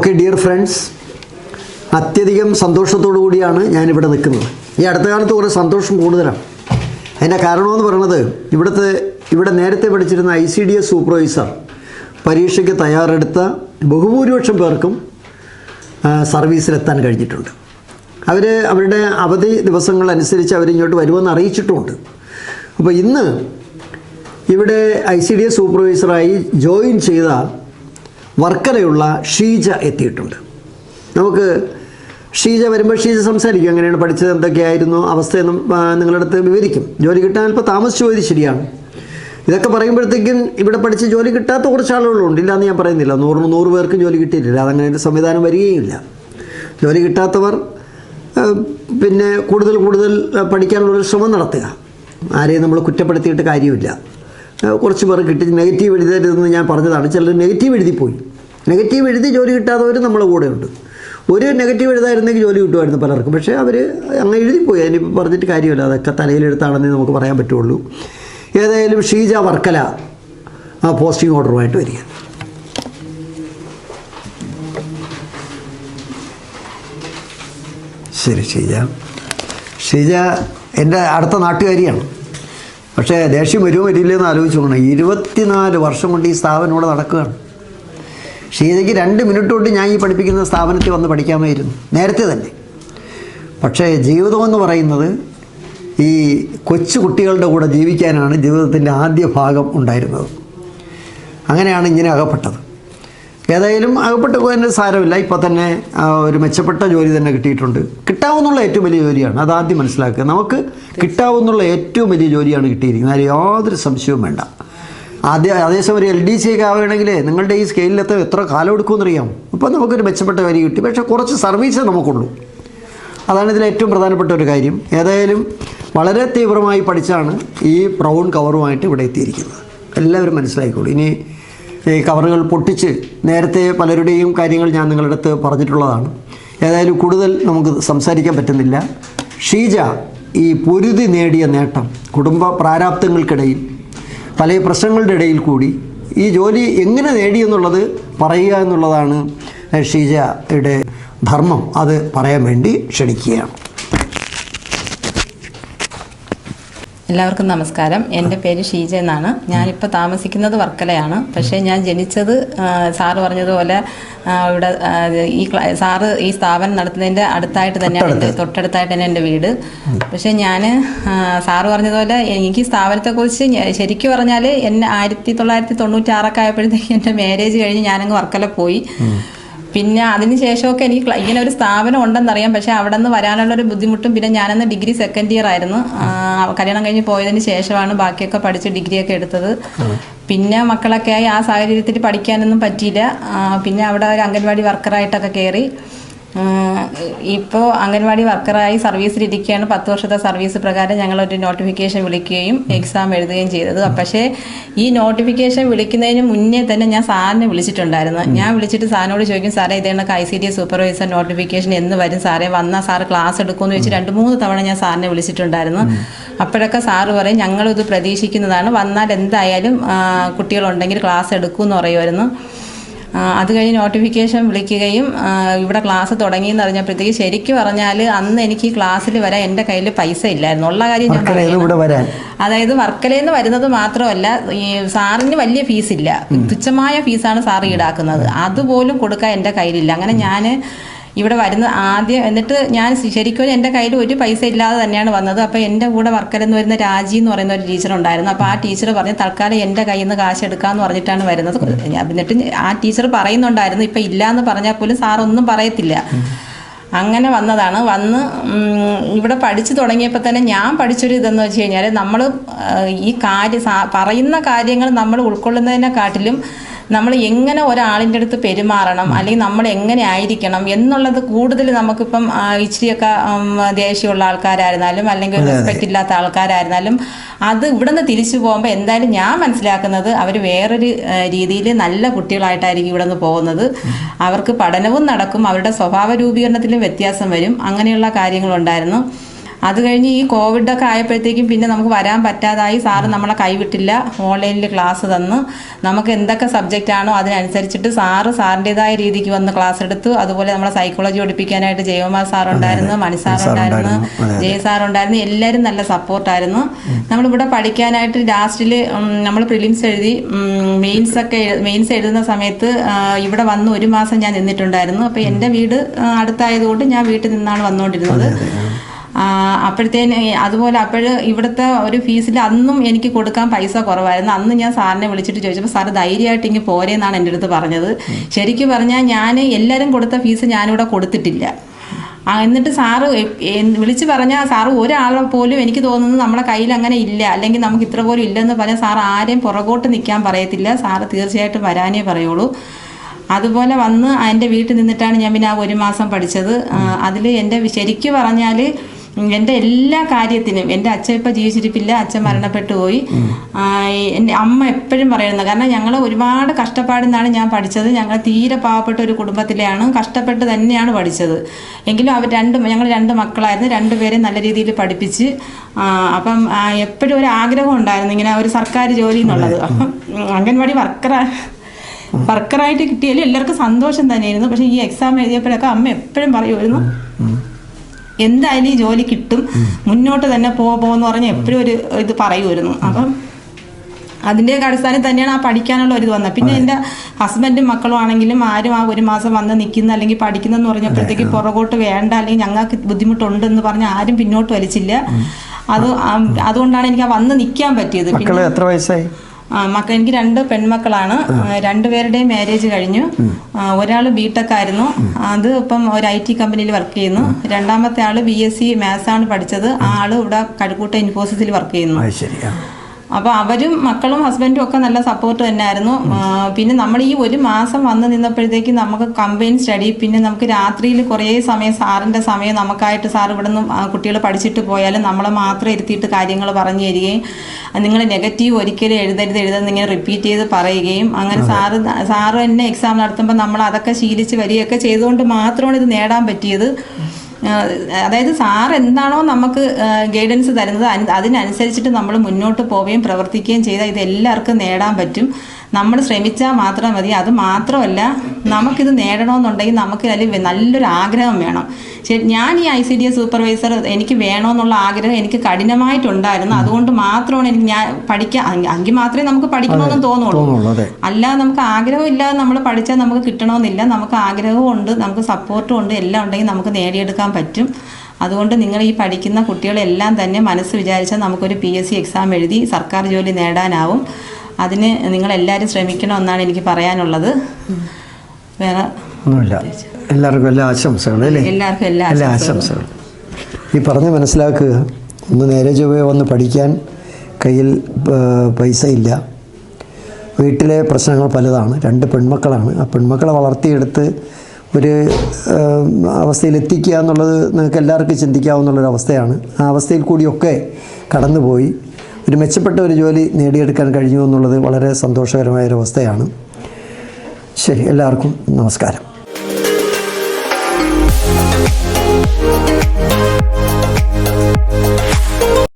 Okay dear friends അത്യധികം സന്തോഷത്തോടു കൂടിയാണ് ഞാനിവിടെ നിൽക്കുന്നത്. ഈ അടുത്ത കാലത്ത് കുറേ സന്തോഷം കൂടുതലാണ്. അതിന്റെ കാരണമെന്ന് പറയുന്നത് ഇവിടുത്തെ ഇവിടെ നേരത്തെ പഠിച്ചിരുന്ന I C D S supervisor പരീക്ഷയ്ക്ക് തയ്യാറെടുത്ത ബഹുഭൂരിപക്ഷം പേർക്കും സർവീസിലെത്താൻ കഴിഞ്ഞിട്ടുണ്ട്. അവർ അവരുടെ അവധി ദിവസങ്ങൾ അനുസരിച്ച് അവരിങ്ങോട്ട് വരുമെന്ന് അറിയിച്ചിട്ടുമുണ്ട്. അപ്പോൾ ഇന്ന് ഇവിടെ ഐ സി ഡി എസ് സൂപ്പർവൈസറായി ജോയിൻ ചെയ്ത വർക്കലയുള്ള ഷീജ എത്തിയിട്ടുണ്ട്. നമുക്ക് ഷീജ വരുമ്പോൾ ഷീജ സംസാരിക്കും എങ്ങനെയാണ് പഠിച്ചത് എന്തൊക്കെയായിരുന്നു അവസ്ഥയെന്നും നിങ്ങളുടെ അടുത്ത് വിവരിക്കും. ജോലി കിട്ടാൻ അല്പം താമസിച്ചു പോയത് ശരിയാണ്. ഇതൊക്കെ പറയുമ്പോഴത്തേക്കും ഇവിടെ പഠിച്ച് ജോലി കിട്ടാത്ത കുറച്ച് ആളുകളുണ്ട് ഇല്ലയെന്ന് ഞാൻ പറയുന്നില്ല. നൂറിന് നൂറ് പേർക്ക് ജോലി കിട്ടിയിട്ടില്ല. അതങ്ങനെ ഒരു സംവിധാനം വരികയില്ല ജോലി കിട്ടാത്തവർ പിന്നെ കൂടുതൽ കൂടുതൽ പഠിക്കാനുള്ളൊരു ശ്രമം നടത്തുക. ആരെയും നമ്മൾ കുറ്റപ്പെടുത്തിയിട്ട് കാര്യമില്ല. കുറച്ച് പേർ കിട്ടി. നെഗറ്റീവ് എഴുതരുതെന്ന് ഞാൻ പറഞ്ഞതാണ്. ചിലർ നെഗറ്റീവ് എഴുതിപ്പോയി. നെഗറ്റീവ് എഴുതി ജോലി കിട്ടാത്തവർ നമ്മളെ ഉണ്ട് ഒരു നെഗറ്റീവ് എഴുതായിരുന്നെങ്കിൽ ജോലി കിട്ടുമായിരുന്നു പലർക്കും. പക്ഷേ അവർ അങ്ങ് എഴുതിപ്പോയി. അതിനിപ്പോൾ പറഞ്ഞിട്ട് കാര്യമില്ല. അതൊക്കെ തലയിലെടുത്താണെന്നേ നമുക്ക് പറയാൻ പറ്റുള്ളൂ. ഏതായാലും ഷീജ വർക്കല ആ പോസ്റ്റിംഗ് ഓർഡറുമായിട്ട് വരിക ശരി ഷീജ. ഷീജ എന്റെ അടുത്ത നാട്ടുകാരിയാണ്. പക്ഷേ ദേഷ്യം വരുമോ വരില്ലെന്ന് ആലോചിച്ചു പോകണം ഇരുപത്തിനാല് വർഷം കൊണ്ട് ഈ സ്ഥാപനം ഇവിടെ നടക്കുകയാണ്. ഷീജയ്ക്ക് രണ്ട് മിനിറ്റ് കൊണ്ട് ഞാൻ ഈ പഠിപ്പിക്കുന്ന സ്ഥാപനത്തിൽ വന്ന് പഠിക്കാമായിരുന്നു. നേരത്തെ തന്നെ. പക്ഷേ ജീവിതം എന്ന് പറയുന്നത് ഈ കൊച്ചു കുട്ടികളുടെ കൂടെ ജീവിക്കാനാണ് ജീവിതത്തിന്റെ ആദ്യ ഭാഗം ഉണ്ടായിരുന്നത്. അങ്ങനെയാണ് ഇങ്ങനെ അകപ്പെട്ടത്. ഏതായാലും അകപ്പെട്ട് പോകാൻ സാരമില്ല. ഇപ്പോൾ തന്നെ ഒരു മെച്ചപ്പെട്ട ജോലി തന്നെ കിട്ടിയിട്ടുണ്ട്. കിട്ടാവുന്നുള്ള ഏറ്റവും വലിയ ജോലിയാണ്. അത് ആദ്യം മനസ്സിലാക്കുക. നമുക്ക് കിട്ടാവുന്നുള്ള ഏറ്റവും വലിയ ജോലിയാണ് കിട്ടിയിരിക്കുന്നത്. അതിൽ യാതൊരു സംശയവും വേണ്ട. ആദ്യം അതേസമയം ഒരു എൽ ഡി സി ഒക്കെ ആവുകയാണെങ്കിൽ നിങ്ങളുടെ ഈ സ്കെയിലിലെത്ത എത്ര കാലം എടുക്കുമെന്നറിയാം. ഇപ്പം നമുക്കൊരു മെച്ചപ്പെട്ട വരി കിട്ടി. പക്ഷേ കുറച്ച് സർവീസേ നമുക്കുള്ളൂ. അതാണ് ഇതിൽ ഏറ്റവും പ്രധാനപ്പെട്ട ഒരു കാര്യം. ഏതായാലും വളരെ തീവ്രമായി പഠിച്ചാണ് ഈ ബ്രൗൺ കവറുമായിട്ട് ഇവിടെ എത്തിയിരിക്കുന്നത്. എല്ലാവരും മനസ്സിലാക്കിക്കോളൂ ഇനി ഈ കവറുകൾ പൊട്ടിച്ച് നേരത്തെ പലരുടെയും കാര്യങ്ങൾ ഞാൻ നിങ്ങളുടെ അടുത്ത് പറഞ്ഞിട്ടുള്ളതാണ്. ഏതായാലും കൂടുതൽ നമുക്ക് സംസാരിക്കാൻ പറ്റുന്നില്ല. ഷീജ ഈ പൊരുതി നേടിയ നേട്ടം കുടുംബ പ്രാരാബ്ദങ്ങൾക്കിടയിൽ പല പ്രശ്നങ്ങളുടെ ഇടയിൽ കൂടി ഈ ജോലി എങ്ങനെ നേടിയെന്നുള്ളത് പറയുക എന്നുള്ളതാണ് ഷീജയുടെ ധർമ്മം. അത് പറയാൻ വേണ്ടി ക്ഷണിക്കുകയാണ്. എല്ലാവർക്കും നമസ്കാരം. എന്റെ പേര് ഷീജ എന്നാണ്. ഞാനിപ്പോൾ താമസിക്കുന്നത് വർക്കലയാണ്. പക്ഷേ ഞാൻ ജനിച്ചത് സാറ് പറഞ്ഞതുപോലെ ഇവിടെ ഈ സാറ് ഈ സ്ഥാപനം നടത്തുന്നതിന്റെ അടുത്തായിട്ട് തന്നെയാണ് എന്റെ തൊട്ടടുത്തായിട്ട് തന്നെ എന്റെ വീട്. പക്ഷേ ഞാൻ സാറ് പറഞ്ഞതുപോലെ എനിക്ക് സ്ഥാപനത്തെക്കുറിച്ച് ശരിക്കും പറഞ്ഞാൽ എന്നെ ആയിരത്തി തൊള്ളായിരത്തി തൊണ്ണൂറ്റാറൊക്കെ ആയപ്പോഴത്തേക്ക് എന്റെ മാരേജ് കഴിഞ്ഞ് ഞാനങ്ങ് വർക്കല പോയി. പിന്നെ അതിന് ശേഷമൊക്കെ എനിക്ക് ഇങ്ങനെ ഒരു സ്ഥാപനം ഉണ്ടെന്നറിയാം. പക്ഷേ അവിടെ നിന്ന് വരാനുള്ള ഒരു ബുദ്ധിമുട്ടും പിന്നെ ഞാനന്ന് ഡിഗ്രി സെക്കൻഡ് ഇയർ ആയിരുന്നു. കല്യാണം കഴിഞ്ഞ് പോയതിന് ശേഷമാണ് ബാക്കിയൊക്കെ പഠിച്ച് ഡിഗ്രിയൊക്കെ എടുത്തത്. പിന്നെ മക്കളൊക്കെ ആയി ആ സാഹചര്യത്തിൽ പഠിക്കാനൊന്നും പറ്റിയില്ല. പിന്നെ അവിടെ ഒരു അംഗൻവാടി വർക്കറായിട്ടൊക്കെ കയറി ഇപ്പോൾ അംഗൻവാടി വർക്കറായി സർവീസിലിരിക്കുകയാണ്. പത്ത് വർഷത്തെ സർവീസ് പ്രകാരം ഞങ്ങളൊരു നോട്ടിഫിക്കേഷൻ വിളിക്കുകയും എക്സാം എഴുതുകയും ചെയ്തത്. പക്ഷേ ഈ നോട്ടിഫിക്കേഷൻ വിളിക്കുന്നതിന് മുന്നേ തന്നെ ഞാൻ സാറിനെ വിളിച്ചിട്ടുണ്ടായിരുന്നു. ഞാൻ വിളിച്ചിട്ട് സാറിനോട് ചോദിക്കും സാറേ ഇതേ കണക്ക് I C D supervisor notification എന്ന് വരും. സാറേ വന്നാൽ സാർ ക്ലാസ് എടുക്കുമെന്ന് ചോദിച്ച് രണ്ട് മൂന്ന് തവണ ഞാൻ സാറിനെ വിളിച്ചിട്ടുണ്ടായിരുന്നു. അപ്പോഴൊക്കെ സാറ് പറയും ഞങ്ങളിത് പ്രതീക്ഷിക്കുന്നതാണ്. വന്നാൽ എന്തായാലും കുട്ടികളുണ്ടെങ്കിൽ ക്ലാസ് എടുക്കുമെന്ന് പറയുമായിരുന്നു. അത് കഴിഞ്ഞ് നോട്ടിഫിക്കേഷൻ വിളിക്കുകയും ഇവിടെ ക്ലാസ് തുടങ്ങി തുടങ്ങിയെന്ന് അറിഞ്ഞപ്പോഴത്തേക്ക് ശരിക്കും പറഞ്ഞാൽ അന്ന് എനിക്ക് ഈ ക്ലാസ്സിൽ വരാൻ എന്റെ കയ്യിൽ പൈസ ഇല്ലായിരുന്നു. ഉള്ള കാര്യം ഞാൻ അതായത് വർക്കലയിൽ നിന്ന് വരുന്നത് മാത്രമല്ല ഈ സാറിന് വലിയ ഫീസില്ല തുച്ഛമായ ഫീസാണ് സാർ ഈടാക്കുന്നത്. അതുപോലും കൊടുക്കാൻ എന്റെ കയ്യിലില്ല. അങ്ങനെ ഞാൻ ഇവിടെ വരുന്ന ആദ്യം എന്നിട്ട് ഞാൻ ശരിക്കും എന്റെ കയ്യിൽ ഒരു പൈസ ഇല്ലാതെ തന്നെയാണ് വന്നത്. അപ്പോൾ എന്റെ കൂടെ വർക്കലെന്ന് വരുന്ന രാജി എന്ന് പറയുന്ന ഒരു ടീച്ചർ ഉണ്ടായിരുന്നു. അപ്പോൾ ആ ടീച്ചർ പറഞ്ഞ് തൽക്കാലം എന്റെ കയ്യിൽ നിന്ന് കാശ് എടുക്കാമെന്ന് പറഞ്ഞിട്ടാണ് വരുന്നത്. എന്നിട്ട് ആ ടീച്ചർ പറയുന്നുണ്ടായിരുന്നു ഇപ്പം ഇല്ല എന്ന് പറഞ്ഞാൽ പോലും സാറൊന്നും പറയത്തില്ല. അങ്ങനെ വന്നതാണ്. വന്ന് ഇവിടെ പഠിച്ചു തുടങ്ങിയപ്പോൾ തന്നെ ഞാൻ പഠിച്ചൊരു ഇതെന്ന് വെച്ച് കഴിഞ്ഞാൽ നമ്മൾ ഈ കാര്യം പറയുന്ന കാര്യങ്ങൾ നമ്മൾ ഉൾക്കൊള്ളുന്നതിനെക്കാട്ടിലും നമ്മൾ എങ്ങനെ ഒരാളിന്റെ അടുത്ത് പെരുമാറണം അല്ലെങ്കിൽ നമ്മൾ എങ്ങനെ ആയിരിക്കണം എന്നുള്ളത് കൂടുതൽ നമുക്കിപ്പം ഇച്ചിരിയൊക്കെ ദേഷ്യമുള്ള ആൾക്കാരായിരുന്നാലും അല്ലെങ്കിൽ റെസ്പെക്റ്റ് ഇല്ലാത്ത ആൾക്കാരായിരുന്നാലും അത് ഇവിടെ നിന്ന് തിരിച്ചു പോകുമ്പോൾ എന്തായാലും ഞാൻ മനസ്സിലാക്കുന്നത് അവർ വേറൊരു രീതിയിൽ നല്ല കുട്ടികളായിട്ടായിരിക്കും ഇവിടെ നിന്ന് പോകുന്നത് അവർക്ക് പഠനവും നടക്കും അവരുടെ സ്വഭാവ രൂപീകരണത്തിലും വ്യത്യാസം വരും. അങ്ങനെയുള്ള കാര്യങ്ങളുണ്ടായിരുന്നു. അത് കഴിഞ്ഞ് ഈ കോവിഡൊക്കെ ആയപ്പോഴത്തേക്കും പിന്നെ നമുക്ക് വരാൻ പറ്റാതായി. സാറ് നമ്മളെ കൈവിട്ടില്ല. ഓൺലൈനിൽ ക്ലാസ് തന്ന്. നമുക്ക് എന്തൊക്കെ സബ്ജക്റ്റ് ആണോ അതിനനുസരിച്ചിട്ട് സാറ് സാറിന്റെതായ രീതിക്ക് വന്ന് ക്ലാസ് എടുത്തു. അതുപോലെ നമ്മളെ സൈക്കോളജി പഠിപ്പിക്കാനായിട്ട് ജയകുമാർ സാർ ഉണ്ടായിരുന്നു മണി അതെ. ജയ സാർ ഉണ്ടായിരുന്നു എല്ലാവരും നല്ല സപ്പോർട്ടായിരുന്നു. നമ്മളിവിടെ പഠിക്കാനായിട്ട് ലാസ്റ്റിൽ നമ്മൾ പ്രിലിംസ് എഴുതി മെയിൻസ് ഒക്കെ മെയിൻസ് എഴുതുന്ന സമയത്ത് ഇവിടെ വന്ന് ഒരു മാസം ഞാൻ നിന്നിട്ടുണ്ടായിരുന്നു. അപ്പോൾ എന്റെ വീട് അടുത്തായതുകൊണ്ട് ഞാൻ വീട്ടിൽ നിന്നാണ് വന്നുകൊണ്ടിരുന്നത്. അപ്പോഴത്തേന് അതുപോലെ അപ്പോൾ ഇവിടുത്തെ ഒരു ഫീസിൽ അന്നും എനിക്ക് കൊടുക്കാൻ പൈസ കുറവായിരുന്നു. അന്ന് ഞാൻ സാറിനെ വിളിച്ചിട്ട് ചോദിച്ചപ്പോൾ സാർ ധൈര്യമായിട്ട് ഇങ്ങ് പോരേന്നാണ് എന്റെ അടുത്ത് പറഞ്ഞത്. ശരിക്കും പറഞ്ഞാൽ ഞാൻ എല്ലാവരും കൊടുത്ത ഫീസ് ഞാനിവിടെ കൊടുത്തിട്ടില്ല. എന്നിട്ട് സാറ് വിളിച്ച് പറഞ്ഞാൽ സാറ് ഒരാളെ പോലും എനിക്ക് തോന്നുന്നു നമ്മുടെ കയ്യിൽ അങ്ങനെ ഇല്ല. അല്ലെങ്കിൽ നമുക്ക് ഇത്ര പോലും ഇല്ലെന്ന് പറഞ്ഞാൽ സാർ ആരെയും പുറകോട്ട് നിൽക്കാൻ പറയത്തില്ല. സാറ് തീർച്ചയായിട്ടും വരാനേ പറയുള്ളൂ. അതുപോലെ വന്ന് എന്റെ വീട്ടിൽ നിന്നിട്ടാണ് ഞാൻ പിന്നെ ആ ഒരു മാസം പഠിച്ചത്. അതിൽ എന്റെ ശരിക്കും പറഞ്ഞാൽ എന്റെ എല്ലാ കാര്യത്തിനും എന്റെ അച്ഛൻ ഇപ്പം ജീവിച്ചിരിപ്പില്ല അച്ഛൻ മരണപ്പെട്ടു പോയി. എന്റെ അമ്മ എപ്പോഴും പറയുന്നത് കാരണം ഞങ്ങൾ ഒരുപാട് കഷ്ടപ്പാടിന്നാണ് ഞാൻ പഠിച്ചത്. ഞങ്ങൾ തീരെ പാവപ്പെട്ട ഒരു കുടുംബത്തിലെയാണ് കഷ്ടപ്പെട്ട് തന്നെയാണ് പഠിച്ചത്. എങ്കിലും അവർ രണ്ട് ഞങ്ങൾ രണ്ട് മക്കളായിരുന്നു രണ്ടുപേരെയും നല്ല രീതിയിൽ പഠിപ്പിച്ച് അപ്പം എപ്പോഴും ഒരു ആഗ്രഹം ഉണ്ടായിരുന്നു ഇങ്ങനെ ഒരു സർക്കാർ ജോലി എന്നുള്ളത്. അപ്പം അംഗൻവാടി വർക്കറ വർക്കറായിട്ട് കിട്ടിയാലും എല്ലാവർക്കും സന്തോഷം തന്നെയായിരുന്നു. പക്ഷേ ഈ എക്സാം എഴുതിയപ്പോഴൊക്കെ അമ്മ എപ്പോഴും പറയുമായിരുന്നു എന്തായാലും ഈ ജോലി കിട്ടും. മുന്നോട്ട് തന്നെ പോ പോന്ന് പറഞ്ഞ് എപ്പോഴും ഒരു ഇത് പറയുമായിരുന്നു. അപ്പം അതിന്റെയൊക്കെ അടിസ്ഥാനം തന്നെയാണ് ആ പഠിക്കാനുള്ള ഒരു ഇത് വന്നത്. പിന്നെ എന്റെ ഹസ്ബൻഡും മക്കളും ആണെങ്കിലും ആരും ആ ഒരു മാസം വന്ന് നിൽക്കുന്ന അല്ലെങ്കിൽ പഠിക്കുന്നെന്ന് പറഞ്ഞപ്പോഴത്തേക്ക് പുറകോട്ട് വേണ്ട അല്ലെങ്കിൽ ഞങ്ങൾക്ക് ബുദ്ധിമുട്ടുണ്ടെന്ന് പറഞ്ഞ് ആരും പിന്നോട്ട് വലിച്ചില്ല. അത് അതുകൊണ്ടാണ് എനിക്ക് ആ വന്ന് നിൽക്കാൻ പറ്റിയത്. പിന്നെ എത്ര വയസ്സായി? മക്ക എനിക്ക് രണ്ട് പെൺമക്കളാണ്. രണ്ടുപേരുടെയും മാരേജ് കഴിഞ്ഞു. ഒരാൾ ബിടെക് ആയിരുന്നു. അത് ഇപ്പം ഒരു ഐ ടി കമ്പനിയിൽ വർക്ക് ചെയ്യുന്നു. രണ്ടാമത്തെ ആൾ ബി എസ് സി മാത്സ് ആണ് പഠിച്ചത്. ആ ആൾ ഇവിടെ കഴക്കൂട്ട ഇൻഫോസിസിൽ വർക്ക് ചെയ്യുന്നു. അപ്പോൾ അവരും മക്കളും ഹസ്ബൻഡും ഒക്കെ നല്ല സപ്പോർട്ട് തന്നെയായിരുന്നു. പിന്നെ നമ്മൾ ഈ ഒരു മാസം വന്ന് നിന്നപ്പോഴത്തേക്ക് നമുക്ക് കമ്പൈൻ സ്റ്റഡി പിന്നെ നമുക്ക് രാത്രിയിൽ കുറേ സമയം സാറിന്റെ സമയം നമുക്കായിട്ട് സാർ ഇവിടെ നിന്ന് കുട്ടികൾ പഠിച്ചിട്ട് പോയാലും നമ്മളെ മാത്രം ഇരുത്തിയിട്ട് കാര്യങ്ങൾ പറഞ്ഞു തരികയും നിങ്ങൾ നെഗറ്റീവ് ഒരിക്കലും എഴുതരുത് എഴുതുന്ന ഇങ്ങനെ റിപ്പീറ്റ് ചെയ്ത് പറയുകയും അങ്ങനെ സാറ് സാറ് തന്നെ എക്സാം നടത്തുമ്പോൾ നമ്മൾ അതൊക്കെ ശീലിച്ച് വരികയൊക്കെ ചെയ്തുകൊണ്ട് മാത്രമാണ് ഇത് നേടാൻ പറ്റിയത്. അതായത് സാർ എന്താണോ നമുക്ക് ഗൈഡൻസ് തരുന്നത് അതിനനുസരിച്ചിട്ട് നമ്മൾ മുന്നോട്ട് പോവുകയും പ്രവർത്തിക്കുകയും ചെയ്താൽ ഇത് എല്ലാവർക്കും നേടാൻ പറ്റും. നമ്മൾ ശ്രമിച്ചാൽ മാത്രം മതി. അത് മാത്രമല്ല നമുക്കിത് നേടണമെന്നുണ്ടെങ്കിൽ നമുക്ക് അതിൽ നല്ലൊരു ആഗ്രഹം വേണം. ഞാൻ ഈ I C D S supervisor എനിക്ക് വേണമെന്നുള്ള ആഗ്രഹം എനിക്ക് കഠിനമായിട്ടുണ്ടായിരുന്നു. അതുകൊണ്ട് മാത്രമാണ് എനിക്ക് ഞാൻ പഠിക്കാൻ അങ്കിൽ മാത്രമേ നമുക്ക് പഠിക്കണമെന്ന് തോന്നുള്ളൂ. അല്ല അല്ലാതെ നമുക്ക് ആഗ്രഹം ഇല്ലാതെ നമ്മൾ പഠിച്ചാൽ നമുക്ക് കിട്ടണമെന്നില്ല. നമുക്ക് ആഗ്രഹവും ഉണ്ട് നമുക്ക് സപ്പോർട്ടും ഉണ്ട് എല്ലാം ഉണ്ടെങ്കിൽ നമുക്ക് നേടിയെടുക്കാൻ പറ്റും. അതുകൊണ്ട് നിങ്ങൾ ഈ പഠിക്കുന്ന കുട്ടികളെല്ലാം തന്നെ മനസ്സ് വിചാരിച്ചാൽ നമുക്കൊരു പി എസ് സി എക്സാം എഴുതി സർക്കാർ ജോലി നേടാനാവും. അതിന് നിങ്ങളെല്ലാവരും ശ്രമിക്കണമെന്നാണ് എനിക്ക് പറയാനുള്ളത്. വേറെ ഒന്നുമില്ല. എല്ലാവർക്കും എല്ലാ ആശംസകളും അല്ലേ? എല്ലാവർക്കും എല്ലാ ആശംസകൾ ആശംസകളും. ഈ പറഞ്ഞ് മനസ്സിലാക്കുക ഒന്ന് നേരെ ചൊവ്വേ വന്ന് പഠിക്കാൻ കയ്യിൽ പൈസ ഇല്ല. വീട്ടിലെ പ്രശ്നങ്ങൾ പലതാണ്. രണ്ട് പെൺമക്കളാണ്. ആ പെൺമക്കളെ വളർത്തിയെടുത്ത് ഒരു അവസ്ഥയിലെത്തിക്കുക എന്നുള്ളത് നിങ്ങൾക്ക് എല്ലാവർക്കും ചിന്തിക്കാവുന്നുള്ളൊരു അവസ്ഥയാണ്. ആ അവസ്ഥയിൽ കൂടിയൊക്കെ കടന്നുപോയി. ഒരു മെച്ചപ്പെട്ട ഒരു ജോലി നേടിയെടുക്കാൻ കഴിഞ്ഞു എന്നുള്ളത് വളരെ സന്തോഷകരമായ ഒരു അവസ്ഥയാണ്. ശരി എല്ലാവർക്കും നമസ്കാരം.